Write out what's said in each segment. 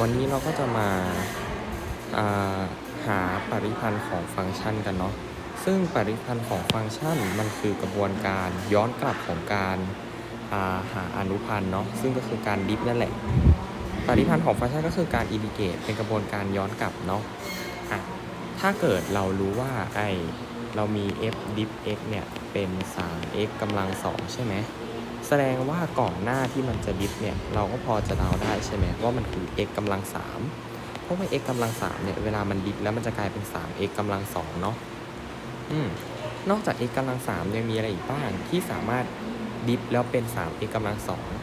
วันนี้เราก็จะมาาหาปริพันธ์ของฟังก์ชันกันเนาะ ซึ่งปริพันธ์ของฟังก์ชันมันคือกระบวนการย้อนกลับของการาหาอนุพันธ์เนาะ ซึ่งก็คือการดิฟนั่นแหละ ปริพันธ์ของฟังก์ชันก็คือการอินดิเกตเป็นกระบวนการย้อนกลับเนาะะถ้าเกิดเรารู้ว่าไอเรามี f diff x เนี่ยเป็น 3x กำลัง 2 ใช่ไหม แสดงว่าก่อนหน้าที่มันจะดิฟเนี่ย เราก็พอจะเดาได้ใช่ไหมว่ามันคือ x กำลัง 3 เพราะว่า x กำลัง 3 เนี่ย เวลามันดิฟแล้วมันจะกลายเป็น 3x กำลัง 2 เนาะอืมนอกจาก x กำลัง 3 ยังมีอะไรอีกบ้างที่สามารถดิฟแล้วเป็น 3x กำลัง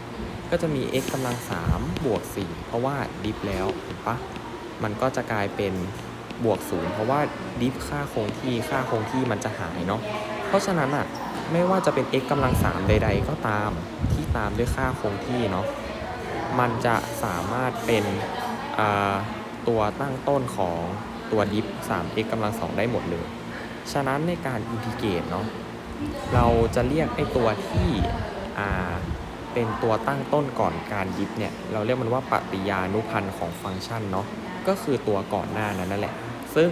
2 ก็จะมี x กำลัง 3 บวก 4 เพราะว่าดิฟแล้วเห็นปะมันก็จะกลายเป็นบวก 0 เพราะว่าดิฟค่าคงที่ค่าคงที่มันจะหายเนาะเพราะฉะนั้นอะ ไม่ว่าจะเป็น x กำลัง3ใด ๆ ก็ตามที่ตามด้วยค่าคงที่เนาะมันจะสามารถเป็นตัวตั้งต้นของตัวดิฟ 3x กำลัง2ได้หมดเลย ฉะนั้นในการอินทิเกรตเนาะเราจะเรียกไอ้ตัวที่เป็นตัวตั้งต้นก่อนการดิฟเนี่ย เราเรียกมันว่าปฏิยานุพันธ์ของฟังก์ชันเนาะก็คือตัวก่อนหน้านั้นนั่นแหละ ซึ่ง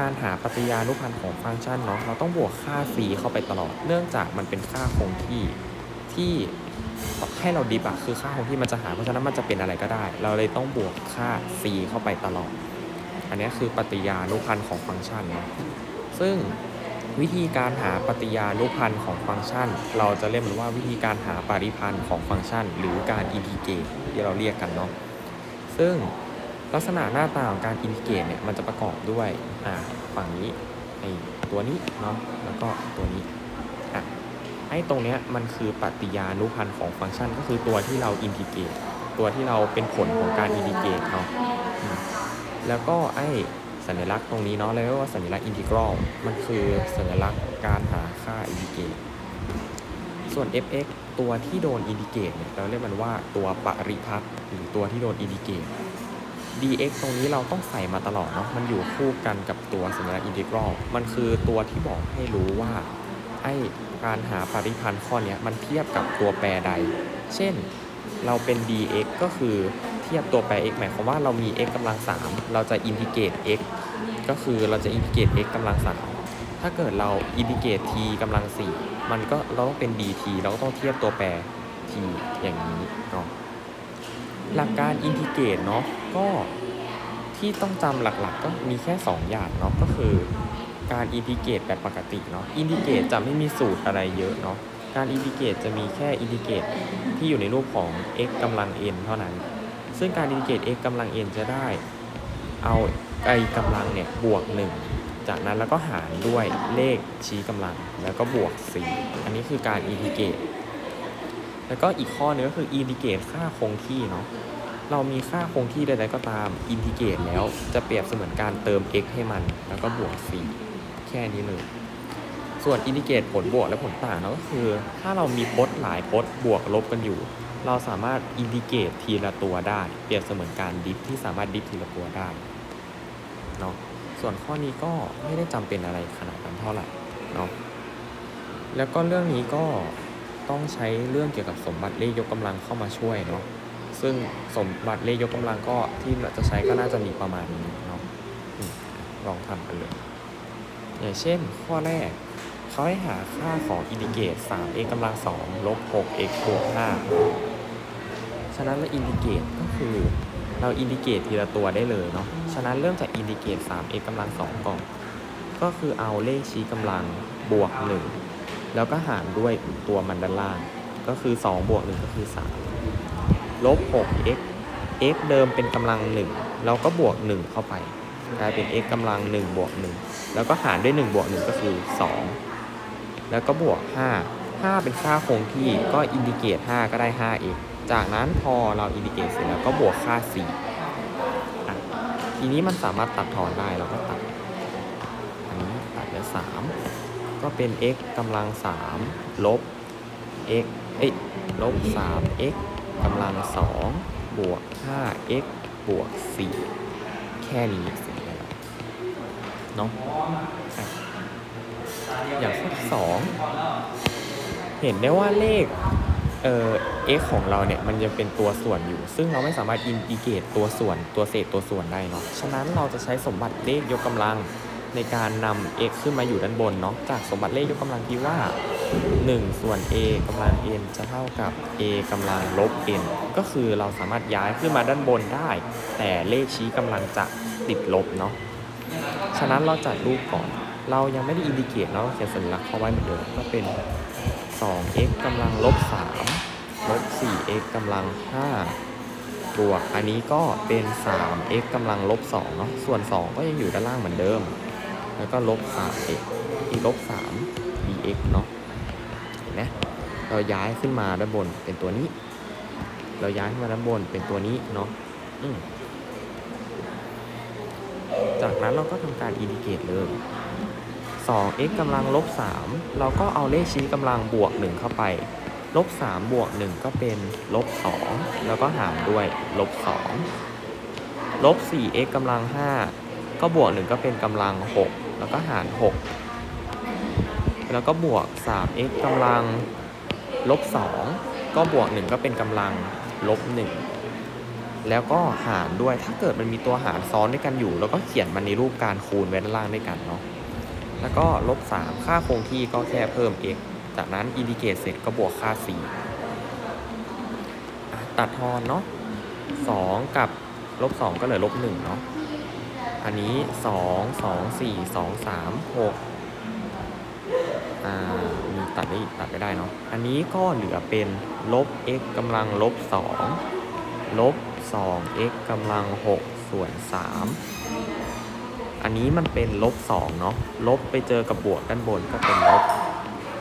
การหาปฏิยานุพันธ์ของฟังก์ชันเนาะเราต้องบวกค่า c เข้าไปตลอด เนื่องจากมันเป็นค่าคงที่ที่ให้เราดิฟอะคือค่าคงที่มันจะหาเพราะฉะนั้นมันจะเป็นอะไรก็ได้ เราเลยต้องบวกค่า c เข้าไปตลอด อันนี้คือปฏิยานุพันธ์ของฟังก์ชันเนาะซึ่งวิธีการหาปฏิยานุพันธ์ของฟังก์ชัน เราจะเรียกมันว่าวิธีการหาปริพันธ์ของฟังก์ชัน หรือการอินทิเกรตที่เราเรียกกันเนาะซึ่ง ลักษณะหน้าตาของการอินทิเกรตเนี่ยมันจะประกอบด้วยอ่าฝั่งนี้ไอตัวนี้เนาะแล้วก็ตัวนี้อะไอตรงเนี้ยมันคือปฏิยานุพันธ์ของฟังก์ชัน ก็คือตัวที่เราอินทิเกรตตัวที่เราเป็นผลของการอินทิเกรตเนาะแล้วก็ไอสัญลักษณ์ตรงนี้เนาะเรียกว่าสัญลักษณ์อินทิกรัลมันคือสัญลักษณ์การหาค่าอินทิเกรตส่วน fx ตัวที่โดนอินทิเกรตเนี่ยเราเรียกมันว่าตัวปริพัฒน์หรือตัวที่โดนอินทิเกรต dx ตรงนี้เราต้องใส่มาตลอดเนาะ มันอยู่คู่กันกับตัวสัญลักษณ์อินทิกรัล มันคือตัวที่บอกให้รู้ว่าไอการหาปริพันธ์ข้อนี้มันเทียบกับตัวแปรใด เช่น เราเป็น dx ก็คือเทียบตัวแปร x หมายความว่าเรามี x กำลัง3เราจะอินทิเกรต x ก็คือเราจะอินทิเกรต x กำลัง3ถ้าเกิดเราอินทิเกรต t กำลัง4มันก็เราต้องเป็น dt เราก็ต้องเทียบตัวแปร t อย่างนี้เนาะหลักการอินทิเกรตเนาะ ก็ที่ต้องจำหลักๆ ก็มีแค่ 2 อย่างเนาะก็คือการอินทิเกรตแบบปกติเนาะอินทิเกรตจะไม่มีสูตรอะไรเยอะเนาะการอินทิเกรตจะมีแค่อินทิเกรตที่อยู่ในรูปของ x กำลัง n เท่านั้น ซึ่งการอินทิเกรต x กำลัง n จะได้ เอาไอกำลังเนี่ยบวก 1 จากนั้นแล้วก็หารด้วยเลขชี้กำลังแล้วก็บวก 4 อันนี้คือการอินทิเกรตแล้วก็อีกข้อหนึงก็คืออินทิเกรตค่าคงที่เนาะ เรามีค่าคงที่ใดๆก็ตามอินทิเกรตแล้วจะเปรียบเสมือนการเติม x ให้มัน แล้วก็บวก 4 แค่นี้เลย ส่วนอินทิเกรตผลบวกและผลต่างเนาะก็คือ ถ้าเรามีพจน์หลายพจน์บวกลบกันอยู่ เราสามารถอินทิเกรตทีละตัวได้ เปรียบเสมือนการดิฟที่สามารถดิฟทีละตัวได้เนาะส่วนข้อนี้ก็ไม่ได้จำเป็นอะไรขนาดนั้นเท่าไหร่เนาะแล้วก็เรื่องนี้ก็ต้องใช้เรื่องเกี่ยวกับสมบัติเลขยกกำลังเข้ามาช่วยเนาะ ซึ่งสมบัติเลขยกกำลังก็ที่เราจะใช้ก็น่าจะมีประมาณนี้เนาะลองทำกันเลย อย่างเช่นข้อแรก เขาให้หาค่าของอินดิเกต 3x กำลัง2ลบ 6x บวก5ฉะนั้นเราอินดิเกตก็คือเราอินดิเกตทีละตัวได้เลยเนาะ ฉะนั้นเริ่มจากอินดิเกต 3x กำลัง2ก่อน ก็คือเอาเลขชี้กำลังบวก 1 แล้วก็หารด้วยตัวมันด้านล่าง ก็คือ 2 บวก 1 ก็คือ 3 ลบ 6x x เดิมเป็นกำลัง 1 เราก็บวก 1 เข้าไป กลายเป็น x กำลัง 1 บวก 1 แล้วก็หารด้วย 1 บวก 1 ก็คือ 2 แล้วก็บวก 5 5 เป็นค่าคงที่ก็อินดิเกต 5 ก็ได้ 5x จากนั้นพอเราอินดิเกตเสร็จแล้วก็บวกค่า4อะทีนี้มันสามารถตัดทอนได้เราก็ตัด อันนี้ตัดเหลือ 3 ก็เป็น x กำลัง 3 ลบ x เอ้ยลบ 3x กำลัง2บวก 5x บวก4แค่นี้เสร็จแล้วเนาะอย่างข้อที่2เห็นได้ว่าเลขเอ่อ x ของเราเนี่ยมันยังเป็นตัวส่วนอยู่ ซึ่งเราไม่สามารถอินทิเกรตตัวส่วนตัวเศษตัวส่วนได้เนาะฉะนั้นเราจะใช้สมบัติเลขยกกำลัง ในการนำ x ขึ้นมาอยู่ด้านบนเนาะจากสมบัติเลขยกกำลังที่ว่า 1 ส่วน a กำลัง n จะเท่ากับ a กำลังลบ n ก็คือเราสามารถย้ายขึ้นมาด้านบนได้ แต่เลขชี้กำลังจะติดลบเนาะฉะนั้นเราจัดรูปก่อน เรายังไม่ได้อินดิเกตเนาะเขียนสัญลักษณ์เข้าไว้เหมือนเดิมก็เป็น 2x กำลังลบ 3 ลบ 4x กำลัง 5บวกอันนี้ก็เป็น 3x กำลังลบ2เนาะ ส่วน 2 ก็ยังอยู่ด้านล่างเหมือนเดิม แล้วก็ลบ 3x อีกลบ3 dx เนาะเห็นไหมเราย้ายขึ้นมาด้านบนเป็นตัวนี้ เราย้ายขึ้นมาด้านบนเป็นตัวนี้เนาะจากนั้นเราก็ทำการอินดิเกตเลย 2x กำลังลบ 3 เราก็เอาเลขชี้กำลังบวก 1 เข้าไป ลบ 3 บวก 1 ก็เป็นลบ 2 แล้วก็หารด้วยลบ 2 ลบ 4x กำลัง 5 ก็บวก 1 ก็เป็นกำลัง 6 แล้วก็หาร 6 แล้วก็บวก 3x กำลังลบ 2 ก็บวก 1 ก็เป็นกำลังลบ 1 แล้วก็หารด้วยถ้าเกิดมันมีตัวหารซ้อนด้วยกันอยู่ แล้วก็เขียนมันในรูปการคูณไว้ด้านล่างด้วยกันเนาะแล้วก็ลบ 3 ค่าคงที่ก็แค่เพิ่ม x จากนั้นอินดิเกตเสร็จก็บวกค่า c อ่ตัดทอนเนาะ2กับลบ 2 ก็เหลือลบ1เนาะ อันนี้2 2 4 2 3 6อ่ามีตัดได้อีกตัดไม่ได้เนาะอันนี้ก็เหลือเป็นลบ x กำลังลบ2ลบ 2x กำลัง6ส่วน3อันนี้มันเป็นลบ2เนาะลบไปเจอกับบวกด้านบนก็เป็นลบ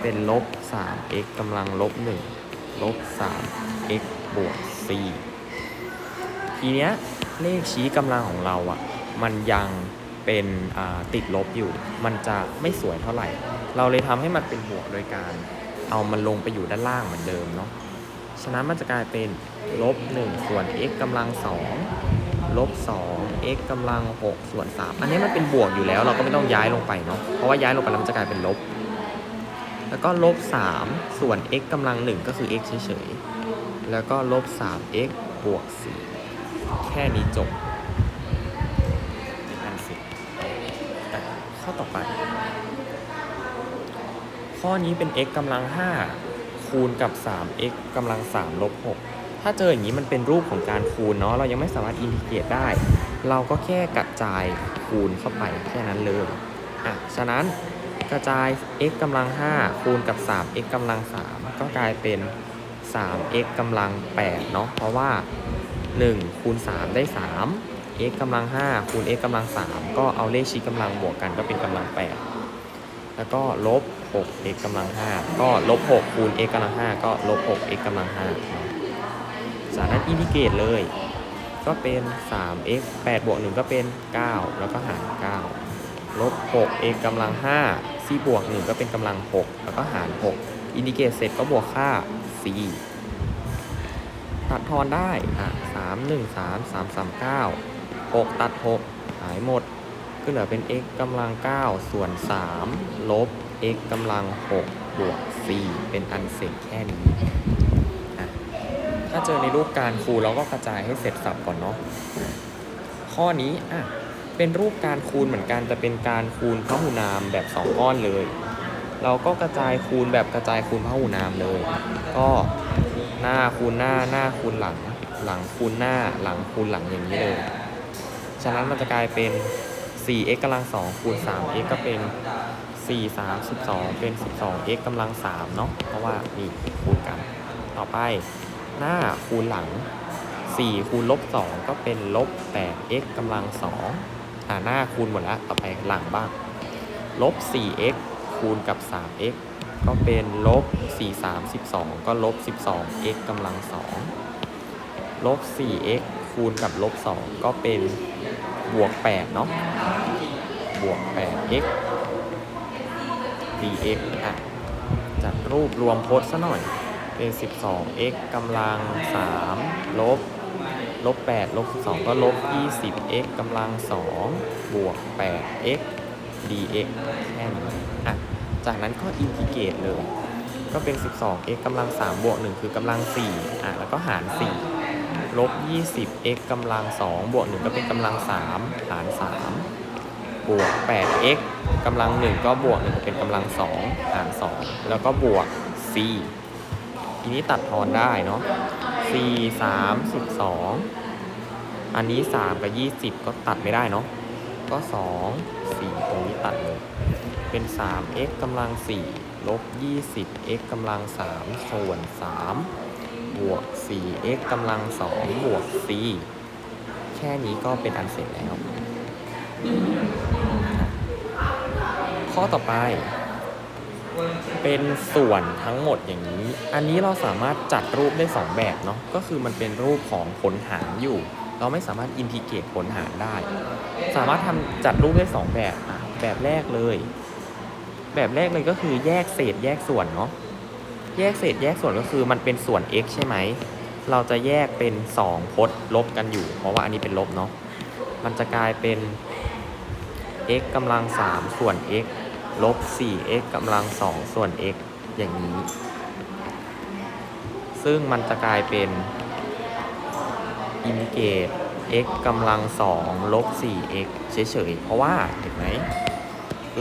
เป็นลบ 3x กำลังลบ1ลบ 3x บวก c ทีเนี้ยเลขชี้กำลังของเราอะ่ะ มันยังเป็นติดลบอยู่ มันจะไม่สวยเท่าไหร่ เราเลยทำให้มันเป็นบวกโดยการเอามันลงไปอยู่ด้านล่างเหมือนเดิมเนาะ ฉะนั้นมันจะกลายเป็นลบ1ส่วน x กำลัง2ลบ2 x กำลัง6ส่วน3อันนี้มันเป็นบวกอยู่แล้ว เราก็ไม่ต้องย้ายลงไปเนาะ เพราะว่าย้ายลงไปแล้วมันจะกลายเป็นลบ แล้วก็ลบ3ส่วน x กำลัง1ก็คือ x เฉยๆ แล้วก็ลบ 3x บวก4แค่นี้จบอันสิอะข้อต่อไป ข้อนี้เป็น x กำลัง 5 คูณกับ 3x กำลัง3ลบ6ถ้าเจออย่างนี้มันเป็นรูปของการคูณเนาะเรายังไม่สามารถอินทิเกรตได้ เราก็แค่กระจายคูณเข้าไปแค่นั้นเลยอะฉะนั้นกระจาย x กำลัง 5 คูณกับ 3x กำลัง 3 ก็กลายเป็น 3x กำลัง8เนาะเพราะว่า 1 คูณ 3 ได้ 3 x กำลัง 5 คูณ x กำลัง 3 ก็เอาเลขชี้กำลังบวกกันก็เป็นกำลัง 8 แล้วก็ลบ 6x กำลัง 5 ก็ลบ 6 คูณ x กำลัง 5 ก็ลบ 6x กำลัง5เนาะจากนั้นอินทิเกรตเลย ก็เป็น 3x 8 บวก 1 ก็เป็น 9 แล้วก็หาร 9 ลบ 6x กำลัง5 c บวก 1 ก็เป็นกำลัง 6 แล้วก็หาร 6 อินทิเกรตเสร็จก็บวกค่า c ตัดทอนได้ อะ 3 1 3 3 3 9 6 ตัด 6 หายหมด ก็เหลือเป็น x กำลัง 9 ส่วน 3 ลบ x กำลัง 6 บวก c เป็นอันเสร็จแค่นี้ ถ้าเจอในรูปการคูณเราก็กระจายให้เสร็จสับก่อนเนาะ ข้อนี้อะเป็นรูปการคูณเหมือนกันแต่เป็นการคูณพหูนามแบบ 2 ก้อนเลย เราก็กระจายคูณแบบกระจายคูณพหูนามเลย ก็หน้าคูณหน้าหน้าคูณหลัง หลังคูณหน้าหลังคูณหลังอย่างนี้เลย ฉะนั้นมันจะกลายเป็น 4x กำลัง2คูณ 3x ก็เป็น 4 3 12 เป็น 12x กำลัง3เนาะ เพราะว่านี่คูณกัน ต่อไปหน้าคูณหลัง 4 คูณลบ 2 ก็เป็นลบ 8x กำลัง2อ่าหน้าคูณหมดแล้ว ต่อไปหลังบ้าง ลบ 4x คูณกับ 3x ก็เป็นลบ 4 3 12 ก็ลบ 12x กำลัง2ลบ 4x คูณกับลบ 2 ก็เป็น บวก 8 เนาะบวก 8x dx อะจัดรูปรวมโพจน์ซะหน่อย เป็น 12x กำลัง 3 ลบ ลบ 8 ลบ2ก็ลบ 20x กำลัง 2 บวก 8x dx แค่นี้อะ จากนั้นก็อินทิเกรตเลย ก็เป็น 12 x กำลัง 3 บวก 1 คือกำลัง 4 อะ แล้วก็หาร 4 ลบ20 x กำลัง 2 บวก 1 ก็เป็นกำลัง 3 หาร 3 บวก8 x กำลัง 1 ก็บวก 1 เป็นกำลัง 2 หาร 2 แล้วก็บวก c ทีนี้ตัดทอนได้เนาะ c 3 12 อันนี้ 3 กับ 20 ก็ตัดไม่ได้เนาะ ก็ 2 4 ตรงนี้ตัดเลย เป็น 3x กำลัง 4 ลบ 20x กำลัง 3 ส่วน 3 บวก 4x กำลัง 2 บวก c แค่นี้ก็เป็นอันเสร็จแล้ว ข้อต่อไป เป็นส่วนทั้งหมดอย่างนี้ อันนี้เราสามารถจัดรูปได้ 2 แบบเนาะ ก็คือมันเป็นรูปของผลหารอยู่ เราไม่สามารถอินทิเกรตผลหารได้ สามารถทำจัดรูปได้ 2 แบบอะแบบแรกเลย แบบแรกเลยก็คือแยกเศษแยกส่วนเนาะ แยกเศษแยกส่วนก็คือมันเป็นส่วน x ใช่ไหม เราจะแยกเป็น 2 พจน์ลบกันอยู่ เพราะว่าอันนี้เป็นลบเนาะ มันจะกลายเป็น x กำลัง 3 ส่วน x ลบ 4x กำลัง 2 ส่วน x อย่างนี้ ซึ่งมันจะกลายเป็นอินเกต x กำลัง 2 ลบ 4x เฉยๆ เพราะว่าเห็นไหม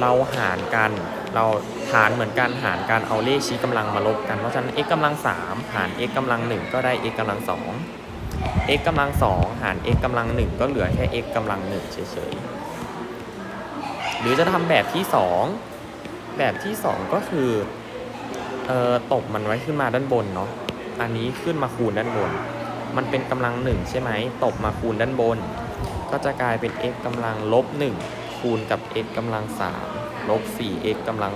เราหารกัน เราหารเหมือนกันหารกันเอาเลขชี้กำลังมาลบกัน เพราะฉะนั้น x กำลัง3หาร x กำลัง1ก็ได้ x กำลัง2 x กำลัง2หาร x กำลัง1ก็เหลือแค่ x กำลัง1เฉยๆ หรือจะทำแบบที่ 2 แบบที่ 2 ก็คือเอ่อตบมันไว้ขึ้นมาด้านบนเนาะ อันนี้ขึ้นมาคูณด้านบน มันเป็นกำลัง1ใช่ไหมตบมาคูณด้านบน ก็จะกลายเป็น x กำลังลบ1 คูณกับ x กำลัง3ลบ 4x กำลัง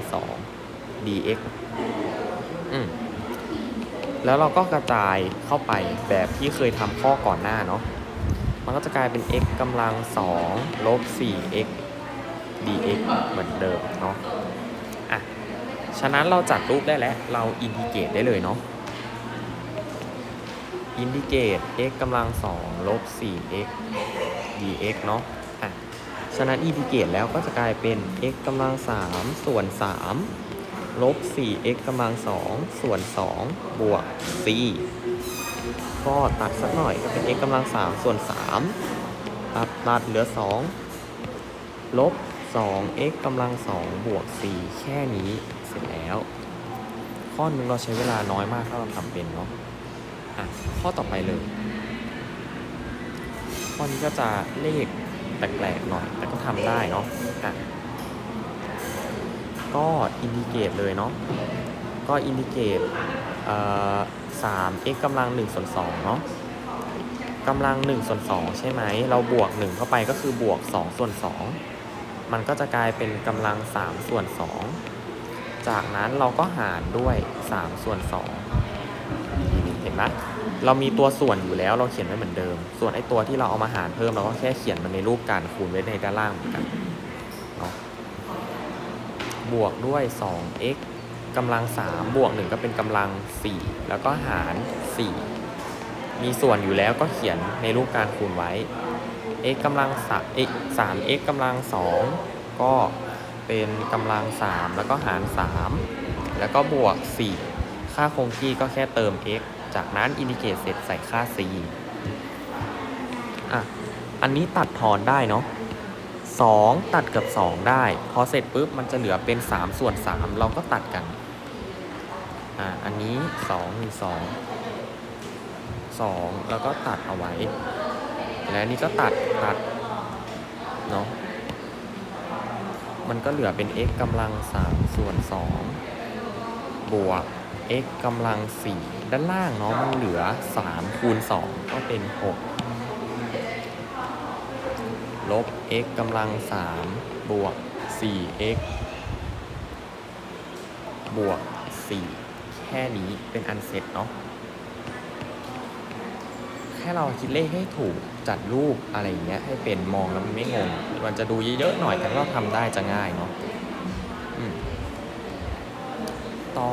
2 dx อืมแล้วเราก็กระจายเข้าไปแบบที่เคยทำข้อก่อนหน้าเนาะ มันก็จะกลายเป็น x กำลัง2ลบ 4x dx เหมือนเดิมเนาะ อะ ฉะนั้นเราจัดรูปได้แล้ว เราอินทิเกรตได้เลยเนาะ อินทิเกรต x กำลัง2ลบ 4x dx เนาะอะ ฉะนั้นอินทิเกตแล้วก็จะกลายเป็น x กำลัง3ส่วน3ลบ 4x กำลัง2ส่วน2บวก c ก็ตัดสักหน่อยก็เป็น x กำลัง3ส่วน3ตัดตัดเหลือ 2 ลบ 2x กำลัง2บวก c แค่นี้เสร็จแล้ว ข้อนึงเราใช้เวลาน้อยมากถ้าเราทำเป็นเนาะอะข้อต่อไปเลย ข้อนี้ก็จะเลข ปลกๆหน่อย แต่ก็ทำได้เนาะอะก็อินดิเกตเลยเนาะก็อินดิเกตเอ่อ 3x กำลัง1ส่วน2เนาะกำลัง1ส่วน2ใช่ไหม เราบวก 1 เข้าไปก็คือบวก2ส่วน2มันก็จะกลายเป็นกำลัง3ส่วน2จากนั้นเราก็หารด้วย3ส่วน2เห็นไหม เรามีตัวส่วนอยู่แล้วเราเขียนไว้เหมือนเดิม ส่วนไอ้ตัวที่เราเอามาหารเพิ่มเราก็แค่เขียนมันในรูปการคูณไว้ในด้านล่างเหมือนกันเนาะบวกด้วย 2x กำลัง 3 บวก 1 ก็เป็นกำลัง 4 แล้วก็หาร 4 มีส่วนอยู่แล้วก็เขียนในรูปการคูณไว้ x กำลัง3 x 3x กำลัง 2 ก็เป็นกำลัง 3 แล้วก็หาร 3 แล้วก็บวก 4 ค่าคงที่ก็แค่เติม x จากนั้นอินดิเกตเสร็จใส่ค่า c อะ อันนี้ตัดทอนได้เนาะ2ตัดกับ 2 ได้ พอเสร็จปุ๊บมันจะเหลือเป็น 3 ส่วน 3 เราก็ตัดกัน อ่า อันนี้2มี2 2 แล้วก็ตัดเอาไว้ และอันนี้ก็ตัดตัด เนาะ มันก็เหลือเป็น x กำลัง 3 ส่วน 2 บวก x กำลัง 4 ด้านล่างเนาะมันเหลือ 3 คูณ 2 ก็เป็น 6 ลบ x กำลัง 3 บวก 4x บวก 4 แค่นี้เป็นอันเสร็จเนาะแค่เราคิดเลขให้ถูกจัดรูปอะไรอย่างเงี้ยให้เป็นมองแล้วมันไม่งง มันจะดูเยอะๆหน่อยแต่ถ้าเราทำได้จะง่ายเนาะต่อ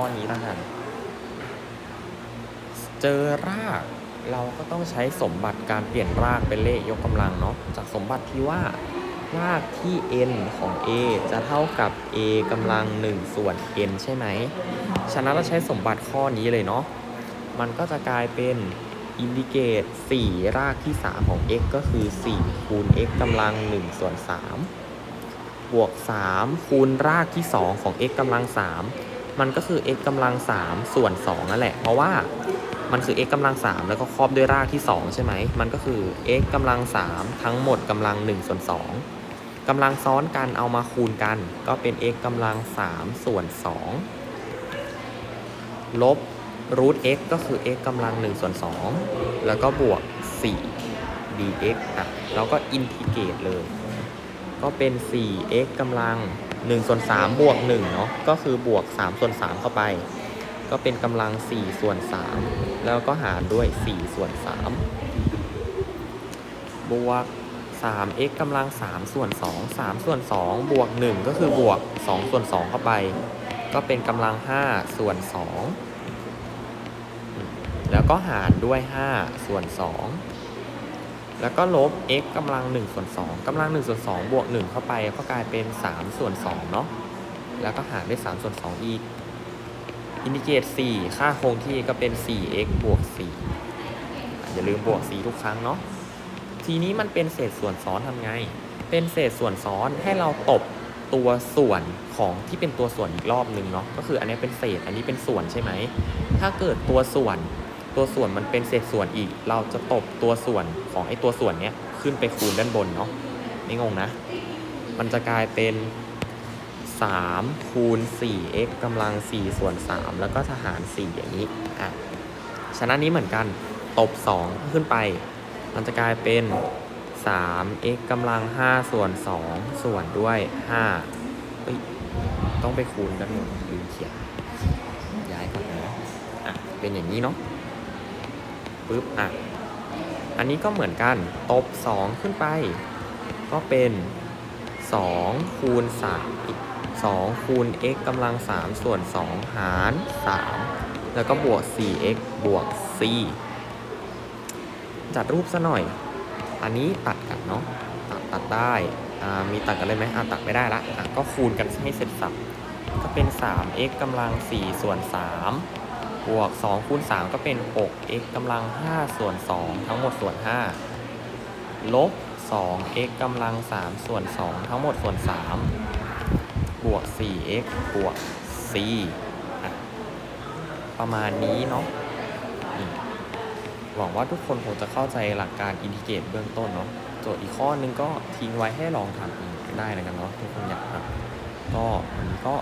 ข้อนี้ล้วกัน เจอรากเราก็ต้องใช้สมบัติการเปลี่ยนรากเป็นเลขยกกำลังเนาะจากสมบัติที่ว่ารากที่ n ของ a จะเท่ากับ a กำลัง 1 ส่วน n ใช่ไหม ฉะนั้นเราใช้สมบัติข้อนี้เลยเนาะ มันก็จะกลายเป็นอินดิเกต 4 รากที่ 3 ของ x ก็คือ 4 คูณ x กำลัง 1 ส่วน 3 บวก 3 คูณรากที่ 2 ของ x กำลัง 3 มันก็คือ x กำลัง 3 ส่วน2นั่นแหละ เพราะว่ามันคือ x กำลัง 3 แล้วก็ครอบด้วยรากที่ 2 ใช่ไหม มันก็คือ x กำลัง 3 ทั้งหมดกำลัง 1 ส่วน 2กำลังซ้อนกันเอามาคูณกัน ก็เป็น x กำลัง 3 ส่วน 2 ลบรูท x ก็คือ x กำลัง 1 ส่วน 2 แล้วก็บวก 4 dx อะแล้วก็อินทิเกรตเลย ก็เป็น 4x กำลัง 1ส่วน3บวก1เนาะก็คือบวก3ส่วน3เข้าไป ก็เป็นกำลัง4ส่วน3แล้วก็หารด้วย4ส่วน3บวก 3x กำลัง3ส่วน2 3ส่วน2บวก 1 ก็คือบวก2ส่วน2เข้าไป ก็เป็นกำลัง5ส่วน2แล้วก็หารด้วย5ส่วน2 แล้วก็ลบ x กำลัง1ส่วน2กำลัง1ส่วน2บวก 1 เข้าไปก็กลายเป็น 3 ส่วน2เนาะแล้วก็หารด้วย3ส่วน2อีกอินดิเกต4ค่าคงที่ก็เป็น 4x บวก 4 อย่าลืมบวก 4 ทุกครั้งเนาะทีนี้มันเป็นเศษส่วนซ้อนทำไง เป็นเศษส่วนซ้อนให้เราตบตัวส่วนของที่เป็นตัวส่วนอีกรอบหนึ่งเนาะก็คืออันนี้เป็นเศษอันนี้เป็นส่วนใช่ไหมถ้าเกิดตัวส่วน ตัวส่วนมันเป็นเศษส่วนอีก เราจะตบตัวส่วนของไอ้ตัวส่วนเนี้ยขึ้นไปคูณด้านบนเนาะไม่งงนะ มันจะกลายเป็น3คูณ 4x กำลัง 4 ส่วน 3 แล้วก็ทหาร 4 อย่างนี้ อะ ฉะนั้นนี้เหมือนกัน ตบ 2 ขึ้นไป มันจะกลายเป็น 3x กำลัง 5 ส่วน 2 ส่วนด้วย5เอ้ย ต้องไปคูณด้านบนลืมเขียนย้ายก่อนนะ อะ เป็นอย่างนี้เนาะ ปึ๊บอะ อันนี้ก็เหมือนกัน ตบ 2 ขึ้นไป ก็เป็น2คูณ3อีก2คูณ x กำลัง 3 ส่วน 2 หาร 3 แล้วก็บวก 4x บวก c จัดรูปซะหน่อย อันนี้ตัดกันเนาะ ตัดตัดได้ มีตัดกันเลยไหมอ่าตัดไม่ได้ละอะก็คูณกันให้เสร็จสับ ก็เป็น 3x กำลัง 4 ส่วน 3 บวก2คูณ3ก็เป็น 6x กำลัง 5 ส่วน 2 ทั้งหมดส่วน 5 ลบ 2x กำลัง 3 ส่วน 2 ทั้งหมดส่วน 3 บวก 4x บวก c ประมาณนี้เนาะหวังว่าทุกคนคงจะเข้าใจหลักการอินทิเกรตเบื้องต้นเนาะโจทย์อีกข้อนึงก็ทิ้งไว้ให้ลองทำเองได้นะครับเนาะทุกคนอยากทำก็วันนี้ก็